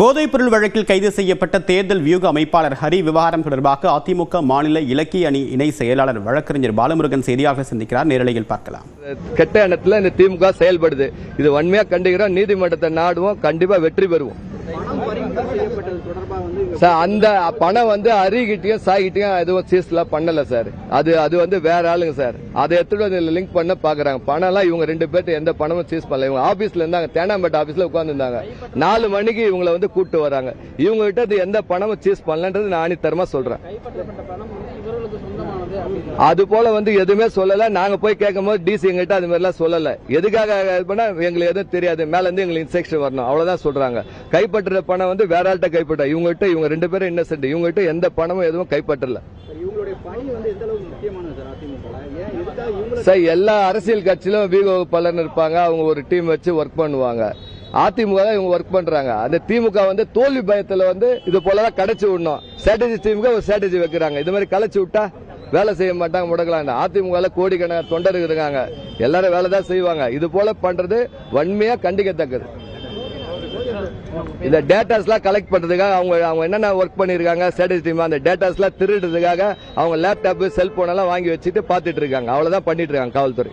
போதைப்பொருள் வழக்கில் கைது செய்யப்பட்ட தேர்தல் வியூக அமைப்பாளர் ஹரி விவகாரம் தொடர்பாக அதிமுக மாநில இலக்கிய அணி இணை செயலாளர் வழக்கறிஞர் பாலமுருகன் செய்தியாக சந்திக்கிறார். நேரலையில் பார்க்கலாம். கெட்ட எண்ணத்துல இந்த திமுக செயல்படுது. இது வன்மையா கண்டிக்கிறோம் நீதிமன்றத்தை நாடுவோம் கண்டிப்பா வெற்றி பெறுவோம். சார் அந்த பணம் வந்து அரிகிட்டயும் சாகிட்டயும் எதுவும் சீஸ்லாம் பண்ணல சார். அது அது வந்து வேற ஆளுங்க சார். அதை எடுத்துட்டு வந்து லிங்க் பண்ண பாக்குறாங்க. பணம் எல்லாம் இவங்க ரெண்டு பேர்ட்டு எந்த பணமும் சீஸ் பண்ணல. இவங்க ஆபீஸ்ல இருந்தாங்க. தேனாம்பேட்டை ஆபீஸ்ல உட்கார்ந்து இருந்தாங்க நாலு மணிக்கு இவங்களை வந்து கூட்டு வராங்க. இவங்க கிட்ட எந்த பணமும் சீஸ் பண்ணலன்றது நான் ஆணித்தரமா சொல்றேன். அது போல வந்து எதுவுமே சொல்லல. நாங்க போய் கேட்கும் போது டிசி எங்கிட்ட அது மாதிரிலாம் சொல்லல. எதுக்காக இது பண்ணா? எங்களுக்கு எதுவும் தெரியாது. மேல இருந்து எங்களுக்கு இன்ஸ்ட்ரக்ஷன் வரணும். அவ்வளவுதான் சொல்றாங்க. கைப்பற்றுற பணம் வந்து வேற ஆள்கிட்ட கைப்பற்ற. இவங்க கிட்ட இவங்க ரெண்டு பேரும் இன்னசென்ட் இவங்க கிட்ட எந்த பணமும் எதுவும் கைப்பற்றல. சார் எல்லா அரசியல் கட்சியிலும் வீக பலன் இருப்பாங்க. அவங்க ஒரு டீம் வச்சு ஒர்க் பண்ணுவாங்க. அதிமுக தான் இவங்க ஒர்க் பண்றாங்க. அந்த திமுக வந்து தோல்வி பயத்துல வந்து இது போலதான் கடைச்சு விடணும். ஸ்ட்ராட்டஜி திமுக ஒரு ஸ்ட்ராட்டஜி வைக்கிறாங்க. இது மாதிரி கலைச்சு விட்டா வேலை செய்ய மாட்டாங்க முடக்கலாம் அதிமுக கோடிக்கணக்கான தொண்டர் இருக்காங்க. எல்லாரும் வேலை தான் செய்வாங்க. இது போல பண்றது வன்மையா கண்டிக்கத்தக்கது. இந்த டேட்டாஸ்லாம் கலெக்ட் பண்ணுறதுக்காக அவங்க அவங்க என்னென்ன ஒர்க் பண்ணியிருக்காங்க ஸ்டேட்டஸ் டீம் அந்த டேட்டாஸ்லாம் திருடுறதுக்காக அவங்க லேப்டாப்பு செல்போன் எல்லாம் வாங்கி வச்சுட்டு பார்த்துட்டு இருக்காங்க. அவ்வளோதான் பண்ணிட்டு இருக்காங்க காவல்துறை.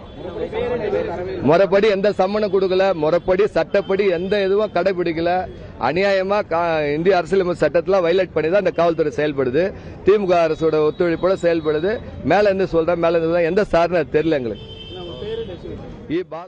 முறைப்படி எந்த சம்மனம் கொடுக்கல முறைப்படி சட்டப்படி எந்த இதுவும் கடைபிடிக்கல. அநியாயமா இந்திய அரசியலமைப்பு சட்டத்தெல்லாம் வைலட் பண்ணி தான் இந்த காவல்துறை செயல்படுது. திமுக அரசோட ஒத்துழைப்போட செயல்படுது. மேல இருந்து சொல்றேன் மேல இருந்து எந்த சார்னு தெரியல எங்களுக்கு. பால